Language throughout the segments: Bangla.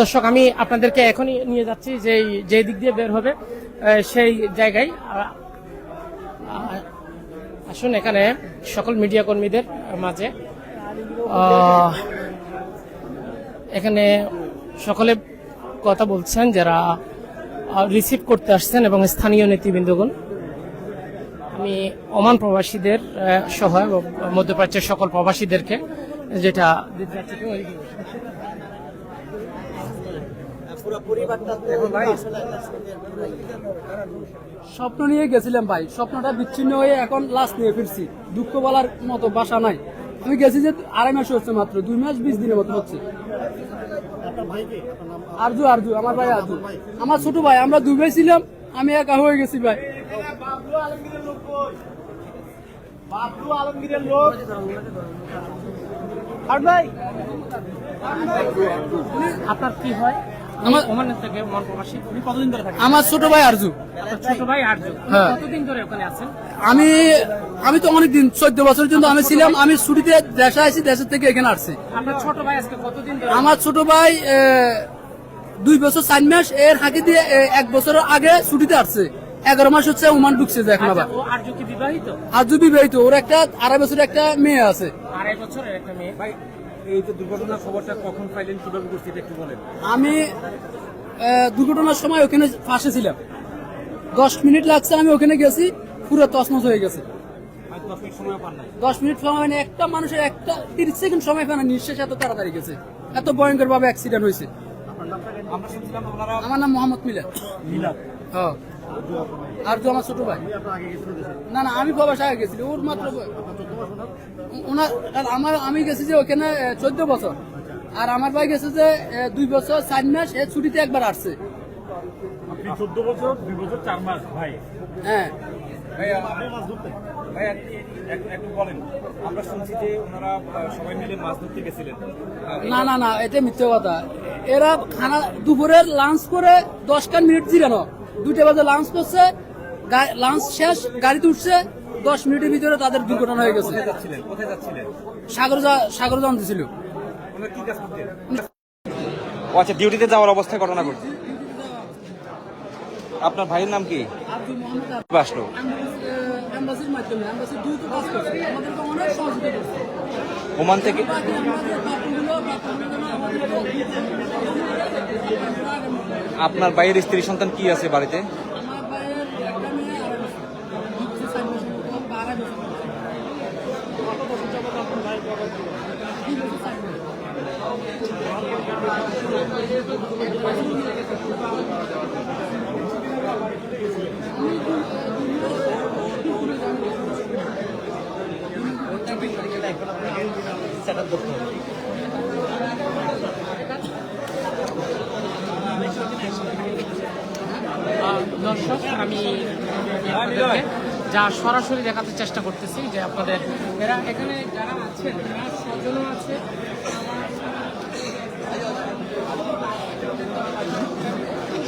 দর্শক, আমি আপনাদেরকে এখনই নিয়ে যাচ্ছি যে যে দিক দিয়ে বের হবে সেই জায়গায় আসুন এখানে সকল মিডিয়া কর্মীদের মাঝে। এখানে সকলে কথা বলছেন যারা রিসিভ করতে আসছেন এবং স্থানীয় নেতৃবৃন্দগণ। আমি ওমান প্রবাসীদের সহ মধ্যপ্রাচ্যের সকল প্রবাসীদেরকে যেটা দিতে যাচ্ছি তুমি ওইদিকে বসো। স্বপ্ন নিয়ে গেছিলাম ভাই স্বপ্নটা বিচ্ছিন্ন হয়ে এখন লাশ নিয়ে ফিরছি। দুঃখ বলার মতো বাসা নাই। আমি গেছি যে আড়াই মাস হচ্ছে মাত্র দুই মাস বিশ দিনের মতো হচ্ছে। আরজু আরজু আমার ভাই আরজু। আমার ছোট ভাই আমরা দুই ভাই ছিলাম আমি একা হয়ে গেছি ভাই। আপনার কি হয়? আমার- ওমানের থেকে ওমান প্রবাসী উনি কতদিন ধরে থাকেন? আমার ছোট ভাই আরজু। ছোট ভাই আর্য হ্যাঁ। কতদিন ধরে ওখানে আছেন? আমি আমি তো অনেক দিন চোদ্দ বছর পর্যন্ত আমি ছিলাম। আমি ছুটিতে দেশে আসি দেশের থেকে এখানে আসছি। আপনার ছোট ভাই আজকে কতদিন ধরে? আমার ছোট ভাই দুই বছর চার মাস। এর হাঁকি দিয়ে এক বছর আগে ছুটিতে আসছে। এগারো মাস হচ্ছে ওমান ঢুকছে এখন আচ্ছা, আবার আর্য কি বিবাহিত। ওর একটা আড়াই বছরের একটা মেয়ে আছে। আড়াই বছরের একটা মেয়ে। ভাই এই যে দুর্ঘটনার খবরটা কখন পাইলেন কীভাবে করছি এটা একটু বলেন। আমি দুর্ঘটনার সময় ওখানে ফাঁসে ছিলাম। দশ মিনিট লাগছে আমি ওখানে গেছি পুরো তসমস হয়ে গেছে। দশ মিনিট সময় পান নাই। দশ মিনিট সময় মানে একটা মানুষের একটা তিরিশ সেকেন্ড সময় পায় না নিঃশ্বাস এত তাড়াতাড়ি গেছে। এত ভয়ঙ্কর ভাবে অ্যাক্সিডেন্ট হয়েছে আমরা নাম মোহাম্মদ হ্যাঁ। আর তো আমার ছোট ভাই। না না আমি প্রবাস আগে গেছি ওর মাত্র ওনার আমার আমি গেছি যে ওখানে চোদ্দ বছর। আর আমার ভাই গেছে যে দুই বছর চার মাস এ ছুটিতে একবার আসছে। চোদ্দ বছর দুই বছর চার মাস ভাই। হ্যাঁ। না না না এটা মিথ্যে কথা। এরা খানা দুপুরের লাঞ্চ করে দশটা মিনিট জিরানো। দুইটা বাজে লাঞ্চ করছে লাঞ্চ শেষ গাড়িতে উঠছে দশ মিনিটের ভিতরে তাদের দুর্ঘটনা হয়ে গেছে। সাগর সাগর করতেন? ও আচ্ছা ডিউটিতে যাওয়ার অবস্থায় ঘটনা ঘটছে। আপনার ভাইয়ের নাম কি? আসলো? ওমান থেকে আপনার ভাইয়ের স্ত্রী সন্তান কি আছে বাড়িতে আমার ভাইয়ের একটা মেয়ে আর একটা ছেলে। দুই বছর, চার বছর, বা আড়াই বছর। দুই বছর, চার বছর। আহ, দর্শক, আমি যা সরাসরি দেখাতে চেষ্টা করতেছি যে আপনাদের, এরা এখানে যারা আছেন তারা স্বজনও আছে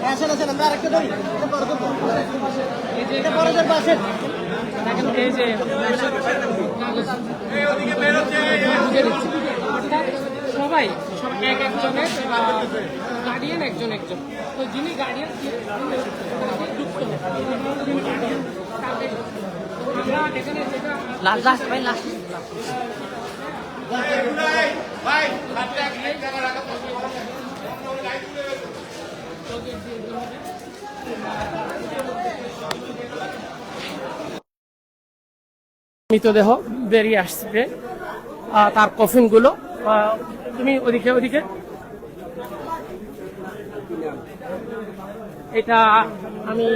আহ, দাঁড়াতে হবে। এই যে দেখেন এই যে সবাই সব এক একজনের গার্ডিয়ান একজন একজন তো যিনি গার্ডিয়ান আমরা লাস্ট লাস্ট ভাই লাস্ট মৃতদেহ বেরিয়ে আসছে তার কফিনগুলো আহ, তুমি ওদিকে ওদিকে। এটা আমি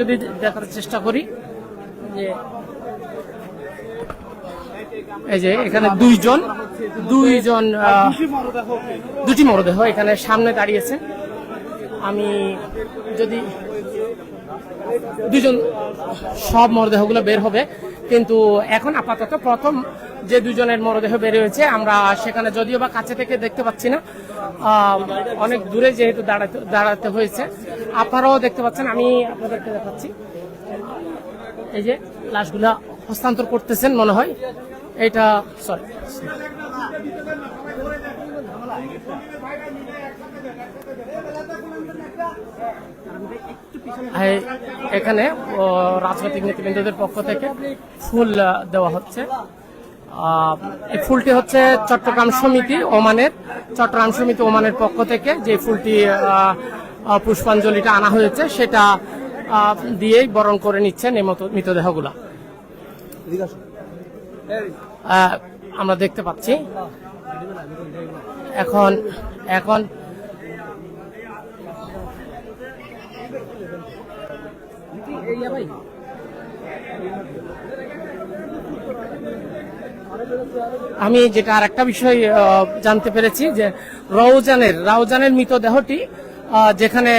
যদি দেখার চেষ্টা করি যে এই যে এখানে দুইজন দুইজন দুটি মরদেহ এখানে সামনে দাঁড়িয়েছে। আমি যদি দুজন সব মরদেহগুলো বের হবে, কিন্তু এখন আপাতত প্রথম যে দুজনের মরদেহ বের হয়েছে, আমরা সেখানে যদিও বা কাছে থেকে দেখতে পাচ্ছি না অনেক দূরে যেহেতু দাঁড়াতে দাঁড়াতে হয়েছে। আপনারাও দেখতে পাচ্ছেন, আমি আপনাদেরকে দেখাচ্ছি। এই যে লাশগুলা হস্তান্তর করতেছেন মনে হয়, এটা সরি এখানে রাজনৈতিক নেতৃবৃন্দদের পক্ষ থেকে ফুল দেওয়া হচ্ছে। এই ফুলটি হচ্ছে চট্টগ্রাম সমিতি ওমানের, চট্টগ্রাম সমিতি ওমানের পক্ষ থেকে যে ফুলটি পুষ্পাঞ্জলিটা আনা হয়েছে, সেটা দিয়েই বরণ করে নিচ্ছেন এই মতো, মৃতদেহগুলা। আমরা দেখতে পাচ্ছি। এখন এখন আমি যেটা আর একটা বিষয় জানতে পেরেছি যে রৌজানের রাউজানের মৃতদেহটি যেখানে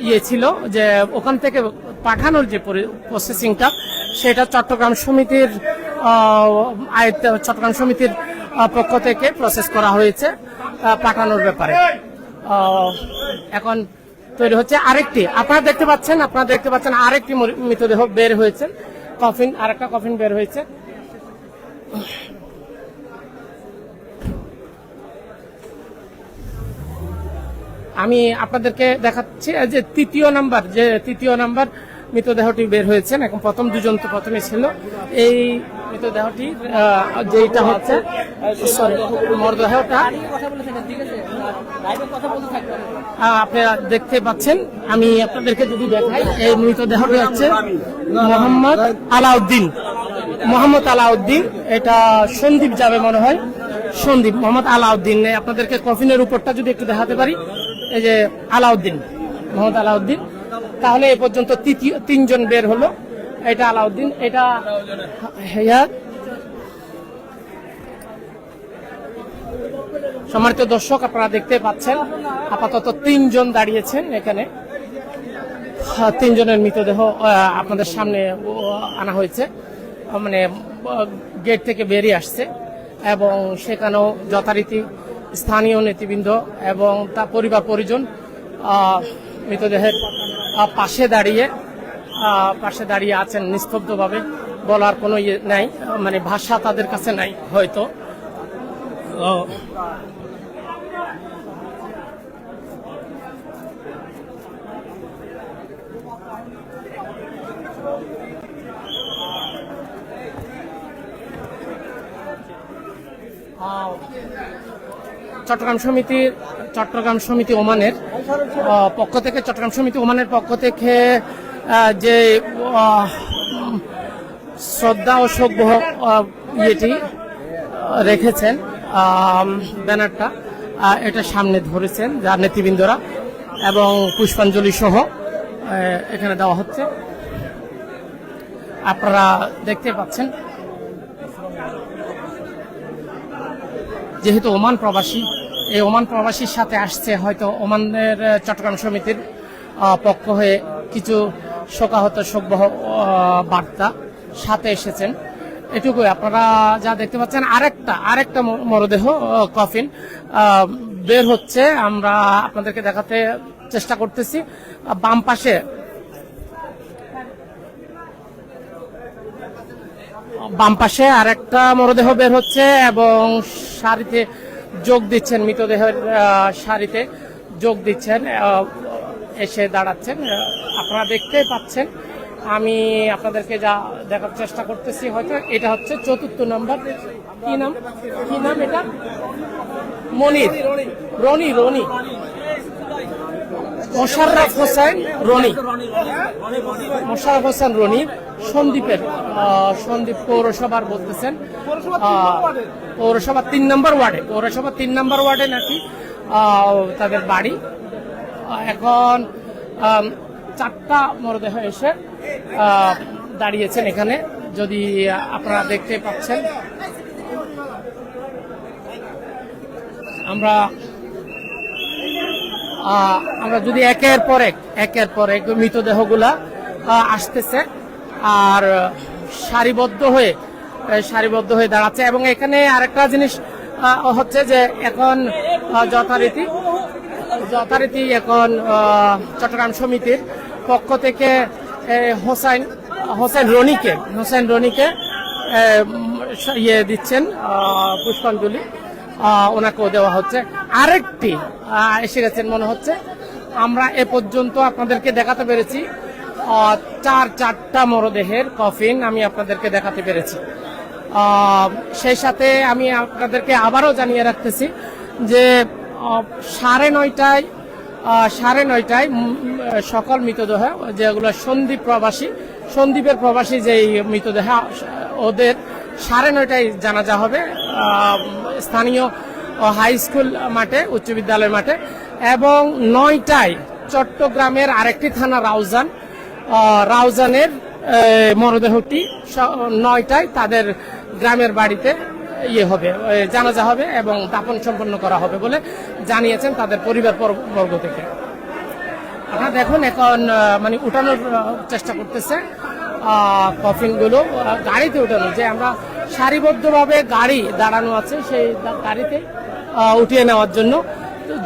ইয়ে ছিল যে ওখান থেকে পাঠানোর যে প্রসেসিংটা সেটা চট্টগ্রাম সমিতির চট্টগ্রাম সমিতির পক্ষ থেকে প্রসেস করা হয়েছে পাঠানোর ব্যাপারে। আহ, তৈরি হচ্ছে আরেকটি। আপনারা দেখতে পাচ্ছেন, আপনারা দেখতে পাচ্ছেন আরেকটি মৃতদেহ বের হয়েছে। কফিন, আরেকটা কফিন বের হয়েছে। আমি আপনাদেরকে দেখাচ্ছি যে তৃতীয় নাম্বার, যে তৃতীয় নাম্বার মৃতদেহটি বের হয়েছেন। এখন প্রথম দুজন তো প্রথমে ছিল। এই মৃতদেহটি যেটা হচ্ছে মরদেহটা আপনারা দেখতে পাচ্ছেন। আমি আপনাদেরকে যদি দেখাই, এই মৃতদেহটি হচ্ছে মোহাম্মদ আলাউদ্দিন। মোহাম্মদ আলাউদ্দিন, এটা সন্দীপ যাবে মনে হয়। সন্দীপ, মোহাম্মদ আলাউদ্দিন আপনাদেরকে কফিনের উপরটা যদি একটু দেখাতে পারি। এই যে আলাউদ্দিন, মোহাম্মদ আলাউদ্দিন। তাহলে এ পর্যন্ত তৃতীয় তিনজন বের হলো। এটা আলাউদ্দিন, এটা হেয়ার সম্মানিত দর্শক, আপনারা দেখতে পাচ্ছেন, আপাতত তিনজন দাঁড়িয়েছেন এখানে। তিনজনের মৃতদেহ আপনাদের সামনে আনা হয়েছে। মানে গেট থেকে বেরিয়ে আসছে। এবং সেখানেও যথারীতি স্থানীয় নেতৃবৃন্দ এবং তার পরিবার পরিজন মৃতদেহের পাশে দাঁড়িয়ে পাশে দাঁড়িয়ে আছেন নিস্তব্ধভাবে বলার কোনো ইয়ে নাই মানে ভাষা তাদের কাছে নাই হয়তো। আহ, চট্টগ্রাম সমিতির চট্টগ্রাম সমিতি ওমানের পক্ষ থেকে, চট্টগ্রাম সমিতি ওমানের পক্ষ থেকে যে শ্রদ্ধা ও সভ্য ইয়েটি রেখেছেন ব্যানারটা এটা সামনে ধরেছেন যার নেতৃবৃন্দরা এবং পুষ্পাঞ্জলি সহ এখানে দেওয়া হচ্ছে। আপনারা দেখতে পাচ্ছেন, যেহেতু ওমান প্রবাসী এই ওমান প্রবাসীর সাথে আসছে, হয়তো ওমানের চট্টগ্রাম সমিতির পক্ষ হয়ে কিছু শোকাহত শোকবহ বার্তা সাথে এসেছেন। এটুকুই, আপনারা যা দেখতে পাচ্ছেন, আরেকটা আরেকটা মরদেহ কফিন বের হচ্ছে। আমরা আপনাদেরকে দেখাতে চেষ্টা করতেছি। বাম পাশে বাম পাশে আরেকটা মরদেহ বের হচ্ছে এবং সারিতে যোগ দিচ্ছেন মৃতদেহের সারিতে, যোগ দিচ্ছেন এসে দাঁড়াচ্ছেন আপনারা দেখতে পাচ্ছেন। আমি আপনাদেরকে যা দেখার চেষ্টা করতেছি, হয়তো এটা হচ্ছে চতুর্থ নম্বর। কি নাম? কি নাম এটা? মনির। রনি রনি। মোশাররফ হোসেন, রনি। মোশাররফ হোসেন, রনি। সন্দীপের সন্দীপ পৌরসভার বলতেছেন। পৌরসভা তিন নম্বর ওয়ার্ডে, পৌরসভা তিন নম্বর ওয়ার্ডে নাকি তাদের বাড়ি। এখন চারটা মরদেহ এসে দাঁড়িয়েছেন এখানে। যদি আপনারা দেখতে পাচ্ছেন, আমরা আমরা যদি একের পর এক, একের পর এক মৃতদেহগুলা আসতেছে। আর সারিবদ্ধ হয়ে সারিবদ্ধ হয়ে দাঁড়াচ্ছে। এবং এখানে আরেকটা জিনিস হচ্ছে যে এখন যথারীতি যথারীতি এখন চট্টগ্রাম সমিতির পক্ষ থেকে হোসাইন, হোসেন রনিকে হোসেন রনিকে ইয়ে দিচ্ছেন পুষ্পাঞ্জলি ওনাকেও দেওয়া হচ্ছে। আরেকটি এসে গেছেন মনে হচ্ছে। আমরা এ পর্যন্ত আপনাদেরকে দেখাতে পেরেছি। চার চারটা মরদেহের কফিন আমি আপনাদেরকে দেখাতে পেরেছি। সেই সাথে আমি আপনাদেরকে আবারও জানিয়ে রাখতেছি যে সাড়ে নয়টায় সাড়ে নয়টায় সকল মৃতদেহ, যেগুলো সন্দীপ প্রবাসী সন্দীপের প্রবাসী যেই মৃতদেহ, ওদের সাড়ে নয়টায় জানাজা হবে স্থানীয় হাই স্কুল মাঠে, উচ্চ বিদ্যালয় মাঠে, এবং নয়টায় চট্টগ্রামের আরেকটি থানা রাউজান রাউজানের মরদেহটি নয়টায় তাদের গ্রামের বাড়িতে ইয়ে হবে জানাজা হবে এবং দাপন সম্পন্ন করা হবে বলে জানিয়েছেন তাদের পরিবার বর- বর্গ থেকে। আপনারা দেখুন, এখন মানে উঠানোর চেষ্টা করতেছে কফিনগুলো গাড়িতে উঠানো যে আমরা সারিবদ্ধভাবে গাড়ি দাঁড়ানো আছে সেই গাড়িতে উঠিয়ে নেওয়ার জন্য।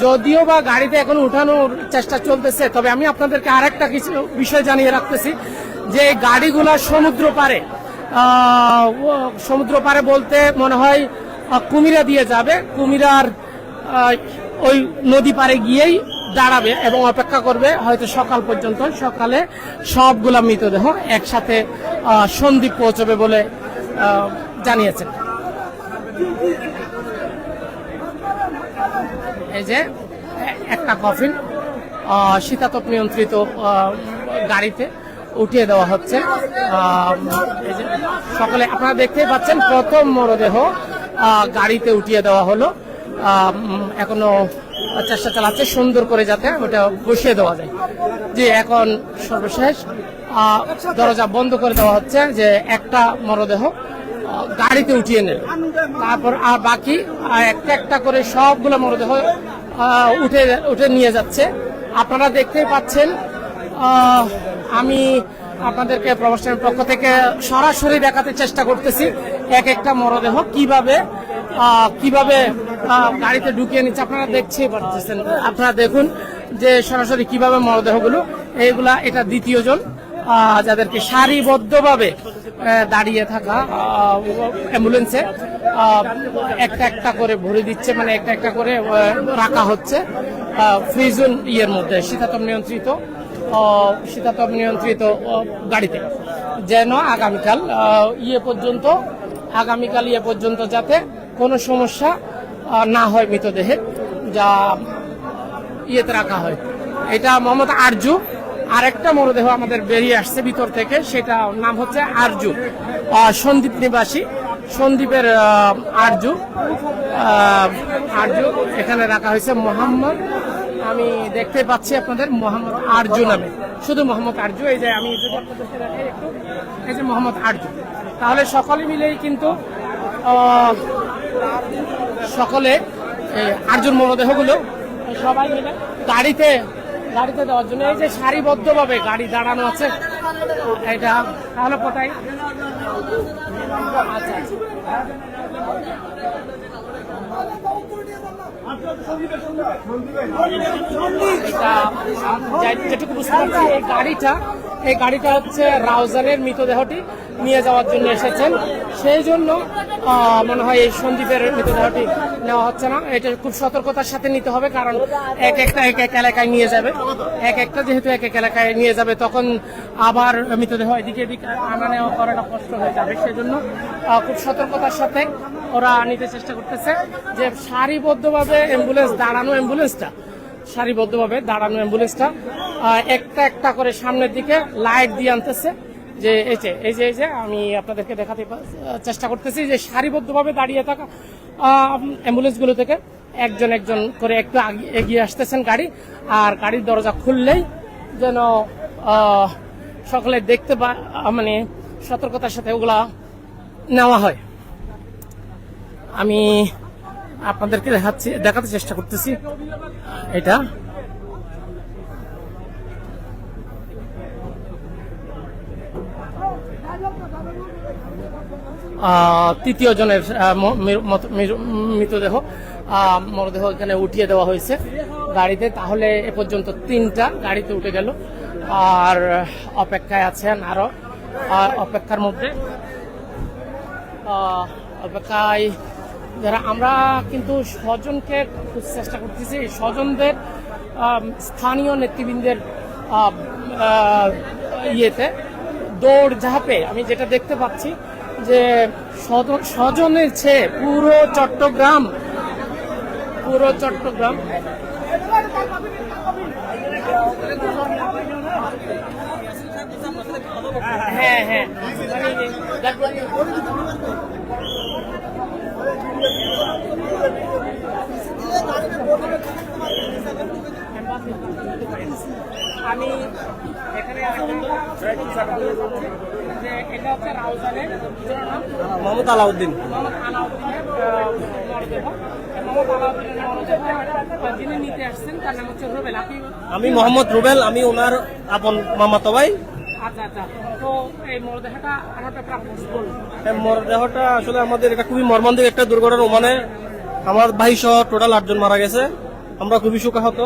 যদিও বা গাড়িতে এখন উঠানোর চেষ্টা চলতেছে, তবে আমি আপনাদেরকে আরেকটা কিছু বিষয় জানিয়ে রাখতেছি যে গাড়িগুলা সমুদ্র পারে সমুদ্র পারে বলতে মনে হয় কুমিরা দিয়ে যাবে, কুমিরার ওই নদী পারে গিয়েই দাঁড়াবে এবং অপেক্ষা করবে, হয়তো সকাল পর্যন্ত, সকালে সবগুলা মৃতদেহ একসাথে সন্দ্বীপ পৌঁছবে বলে জানিয়েছেন। এই যে একটা কফিন শীতাতপ নিয়ন্ত্রিত গাড়িতে উঠিয়ে দেওয়া হচ্ছে। সকলে আপনারা দেখতেই পাচ্ছেন, প্রথম মরদেহ গাড়িতে উঠিয়ে দেওয়া হলো। এখনও চেষ্টা চালাচ্ছে সুন্দর করে যাতে ওটা বসিয়ে দেওয়া যায়। যে এখন সর্বশেষ দরজা বন্ধ করে দেওয়া হচ্ছে যে একটা মরদেহ গাড়িতে উঠিয়ে নেবে। তারপর আর বাকি একটা একটা করে সবগুলো মরদেহ উঠে উঠে নিয়ে যাচ্ছে। আপনারা দেখতেই পাচ্ছেন আমি আপনাদেরকে প্রবাসনের পক্ষ থেকে সরাসরি দেখাতে চেষ্টা করতেছি, এক একটা মরদেহ কীভাবে কীভাবে গাড়িতে ঢুকিয়ে নিচ্ছে। আপনারা দেখছেই পারতেছেন। আপনারা দেখুন যে সরাসরি কীভাবে মরদেহগুলো, এইগুলা এটা দ্বিতীয় জন যাদেরকে সারিবদ্ধভাবে দাঁড়িয়ে থাকা অ্যাম্বুলেন্সে একটা একটা করে ভরে দিচ্ছে মানে একটা একটা করে রাখা হচ্ছে ফ্রিজুন ইয়ের মধ্যে, শীতাতপ নিয়ন্ত্রিত শীতাতপ নিয়ন্ত্রিত গাড়িতে। যেন আগামীকাল ইয়ে পর্যন্ত, আগামীকাল ইয়ে পর্যন্ত যাতে কোনো সমস্যা না হয় মৃতদেহের যা ইয়েতে রাখা হয়। এটা মোহাম্মদ আরজু আরেকটা মরদেহ আমাদের বেরিয়ে আসছে ভিতর থেকে, সেটা নাম হচ্ছে আরজু। সন্দীপ নিবাসী সন্দীপের আরজু। আরজু, এখানে রাখা হয়েছে মোহাম্মদ। আমি দেখতে পাচ্ছি আপনাদের মোহাম্মদ আরজু নামে। শুধু মোহাম্মদ আরজু, এই যে আমি এই যে মোহাম্মদ আরজু। তাহলে সকলে মিলেই কিন্তু সকলে এই আর্জুন মরদেহগুলো সবাই মিলে গাড়িতে গাড়িতে দেওয়ার জন্য। এই যে সারিবদ্ধ ভাবে গাড়ি দাঁড়ানো আছে, এটা তাহলে কোথায়? আচ্ছা। যেটুকু বুঝতে পারছি, এই গাড়িটা এই গাড়িটা হচ্ছে রাউজানের মৃতদেহটি নিয়ে যাওয়ার জন্য এসেছেন। সেই জন্য মনে হয় এই সন্দীপের মৃতদেহটি নেওয়া হচ্ছে না। এটা খুব সতর্কতার সাথে নিতে হবে, কারণ এক একটা এক এক এলাকায় নিয়ে যাবে। এক একটা যেহেতু এক এক এলাকায় নিয়ে যাবে, তখন আবার মৃতদেহ এদিকে এদিকে আনা নেওয়া করাটা কষ্ট হয়ে যাবে। সেজন্য খুব সতর্কতার সাথে ওরা নিতে চেষ্টা করতেছে যে সারিবদ্ধভাবে অ্যাম্বুলেন্স দাঁড়ানো অ্যাম্বুলেন্সটা, সারিবদ্ধভাবে দাঁড়ানো অ্যাম্বুলেন্সটা একটা একটা করে সামনের দিকে লাইট দিয়ে আনতেছে। যে এই যে এই যে এই যে, আমি আপনাদেরকে দেখাতে চেষ্টা করতেছি যে সারিবদ্ধভাবে দাঁড়িয়ে থাকা অ্যাম্বুলেন্সগুলো থেকে একজন একজন করে একটু এগিয়ে আসতেছেন গাড়ি। আর গাড়ির দরজা খুললেই যেন সকলে দেখতে পা মানে সতর্কতার সাথে ওগুলা নেওয়া হয়। আমি আপনাদেরকে দেখাচ্ছি দেখাতে চেষ্টা করতেছি। এটা তৃতীয় জনের মৃতদেহ মরদেহ এখানে উঠিয়ে দেওয়া হয়েছে গাড়িতে। তাহলে এ পর্যন্ত তিনটা গাড়িতে উঠে গেল। আর অপেক্ষায় আছেন আরও আহ, অপেক্ষার মধ্যে অপেক্ষায় যারা আমরা কিন্তু স্বজনকে চেষ্টা করতেছি। স্বজনদের স্থানীয় নেতৃবৃন্দের ইয়েতে দৌড় ঝাঁপে আমি যেটা দেখতে পাচ্ছি যে স্বজন- স্বজনের চেয়ে পুরো চট্টগ্রাম পুরো চট্টগ্রাম। হ্যাঁ হ্যাঁ। আমি এখানে এটা হচ্ছে রাউজানের নাম। মোহাম্মদ আলাউদ্দিন। মোহাম্মদ আলাউদ্দিনের মরদেহ মোহাম্মদ আলাউদ্দিনের মরদেহ আহ, যিনি নিতে আসছেন তার নাম হচ্ছে রুবেল। আপনি আমি মোহাম্মদ রুবেল আমি ওনার আপন মামাতো ভাই। আচ্ছা আচ্ছা। তো মরদেহটা আসলে আমাদের এটা খুবই মর্মান্তিক একটা দুর্ঘটনা। ওমানে আমার ভাই সহ টোটাল আটজন মারা গেছে। আমরা খুবই শোকাহত।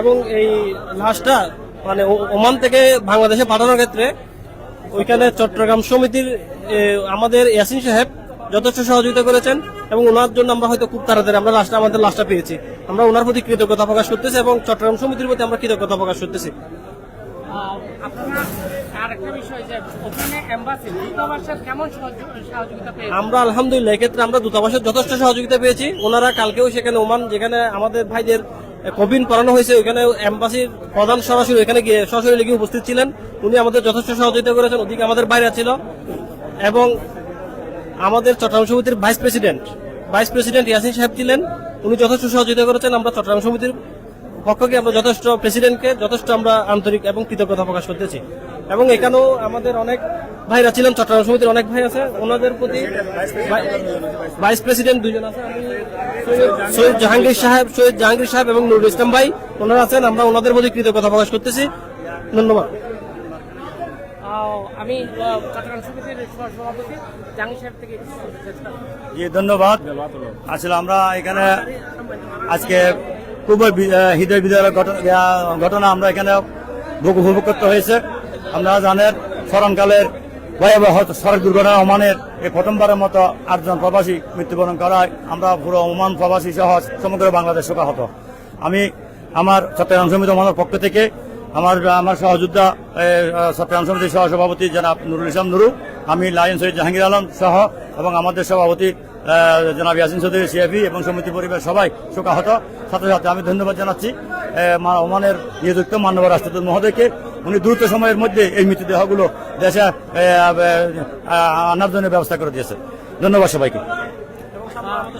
এবং এই লাশটা মানে ওমান থেকে বাংলাদেশে পাঠানোর ক্ষেত্রে ওইখানে চট্টগ্রাম সমিতির আমাদের ইয়াসিন সাহেব যথেষ্ট সহযোগিতা করেছেন এবং ওনার জন্য আমরা হয়তো খুব তাড়াতাড়ি আমরা লাস্টটা আমাদের লাশটা পেয়েছি। আমরা ওনার প্রতি কৃতজ্ঞতা প্রকাশ করতেছি এবং চট্টগ্রাম সমিতির প্রতি আমরা কৃতজ্ঞতা প্রকাশ করতেছি। আমরা আলহামদুলিল্লাহ এক্ষেত্রে আমরা দূতাবাসের যথেষ্ট সহযোগিতা পেয়েছি। ওনারা কালকেও সেখানে ওমান যেখানে আমাদের ভাইদের কবিন পড়ানো হয়েছে ওইখানে এম্বাসির প্রধান সরাসরি এখানে গিয়ে সরাসরি লিখে উপস্থিত ছিলেন। উনি আমাদের যথেষ্ট সহযোগিতা করেছেন ওদিকে আমাদের বাইরে ছিল। এবং আমাদের চট্টগ্রাম সমিতির vice president vice president Yasin Saheb ছিলেন, উনি যথেষ্ট সহযোগিতা করেছেন, আমরা চট্টগ্রাম সমিতির পক্ষকে আমরা যথেষ্ট প্রেসিডেন্টকে যথেষ্ট আমরা আন্তরিক এবং কৃতজ্ঞতা প্রকাশ করতেছি। এবং এখানেও আমাদের অনেক ভাইরা ছিলেন চট্টগ্রাম সমিতির অনেক ভাই আছে। ওনাদের প্রতি ভাইস প্রেসিডেন্ট দুজন আছে। আমি সৈয়দ- সৈয়দ জাহাঙ্গীর সাহেব সৈয়দ জাহাঙ্গীর সাহেব এবং নুরুল ইসলাম ভাই ওনারা আছেন। আমরা ওনাদের প্রতি কৃতজ্ঞতা প্রকাশ করতেছি। ধন্যবাদ। আমি চট্টগ্রাম সমিতির সভাপতি জাহাঙ্গীর সাহেব থেকে একটু শুনতে চাচ্ছিলাম। জি ধন্যবাদ। আসলে আমরা এখানে আজকে খুবই হৃদয় বিদায়ক ঘটনা আমরা এখানে ভোগ উপভোগ করতে হয়েছে। আপনারা জানেন, স্মরণকালের ভয়াবহ সড়ক দুর্ঘটনা ওমানের এই প্রথমবারের মতো আটজন প্রবাসী মৃত্যুবরণ করায় আমরা পুরো ওমান প্রবাসী সহ সমগ্র বাংলাদেশ শোকাহত। আমি আমার চট্টগ্রাম সমিতি ওমানের পক্ষ থেকে আমার আমার সহযোদ্ধা চট্টগ্রাম সমিতির সহ সভাপতি জনাব নুরুল ইসলাম নুরু, আমি লায়ন সৈয়দ জাহাঙ্গীর আলম সহ এবং আমাদের সভাপতি জনাব ইয়াসিন চৌধুরী সিএফি এবং সমিতি পরিবার সবাই শোকাহত। সাথে সাথে আমি ধন্যবাদ জানাচ্ছি ওমানের নিযুক্ত মান্যবর রাষ্ট্রদূত মহোদয়কে। উনি দ্রুত সময়ের মধ্যে এই মৃতদেহগুলো দেশে আনার জন্য ব্যবস্থা করে দিয়েছে। ধন্যবাদ সবাইকে। আহ,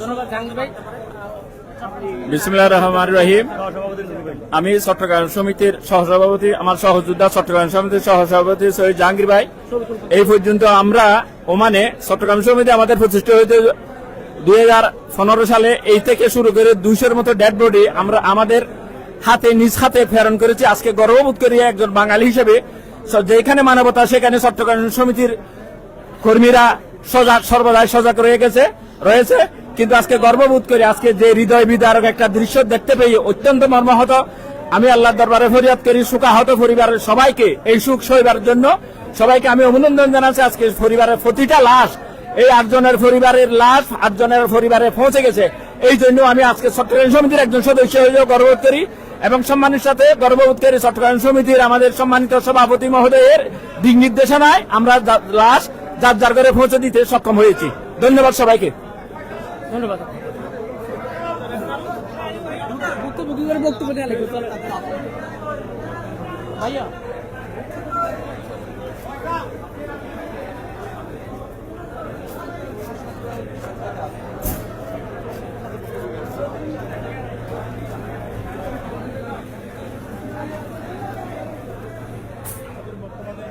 ধন্যবাদ জাহাঙ্গীর ভাই। বিসমুল্লাহ রহমান রহিম। আমি চট্টগ্রাম সমিতির সহসভাপতি আমার সহযোদ্ধা চট্টগ্রাম সমিতির সহসভাপতি সৈয়দ জাহাঙ্গীর ভাই। এই পর্যন্ত আমরা ওমানে চট্টগ্রাম সমিতি আমাদের প্রতিষ্ঠা হইতে দুই হাজার পনেরো সালে এই থেকে শুরু করে দুইশোর মতো ডেড বডি আমরা আমাদের হাতে, নিজ হাতে প্রেরণ করেছি। আজকে গর্ববোধ করি একজন বাঙালি হিসেবে। যেখানে মানবতা, সেখানে চট্টগ্রাম সমিতির কর্মীরা সজাগ, সর্বদাই সজাগ রয়ে গেছে, রয়েছে। কিন্তু আজকে গর্ববোধ করি, আজকে যে হৃদয় বিদারক একটা দৃশ্য দেখতে পেয়ে অত্যন্ত মর্মাহত। আমি আল্লাহ দরবারে ফরিয়াদ করি সুখাহত পরিবারের সবাইকে এই সুখ সইবার জন্য। সবাইকে আমি অভিনন্দন জানাচ্ছি। আজকে পরিবারের প্রতিটা লাশ এই আটজনের পরিবারের লাশ আটজনের পরিবারে পৌঁছে গেছে। এই জন্য আমি আজকে চট্টগ্রাম সমিতির একজন সদস্য হয়েও গর্ববোধ করি এবং সম্মানের সাথে গর্ববোধ করি চট্টগ্রাম সমিতির আমাদের সম্মানিত সভাপতি মহোদয়ের দিক নির্দেশনায় আমরা লাশ যার যার করে পৌঁছে দিতে সক্ষম হয়েছি। ধন্যবাদ সবাইকে। ধন্যবাদ। বক্তব্য বক্তব্য দেওয়া লাগবে। ভাইয়া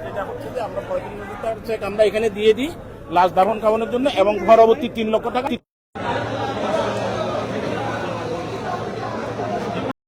যেটা হচ্ছে যে আমরা পঁয়ত্রিশ হাজার টাকার আমরা এখানে দিয়ে দিই লাশ দাফন খাওয়ানোর জন্য এবং পরবর্তী তিন লক্ষ টাকা।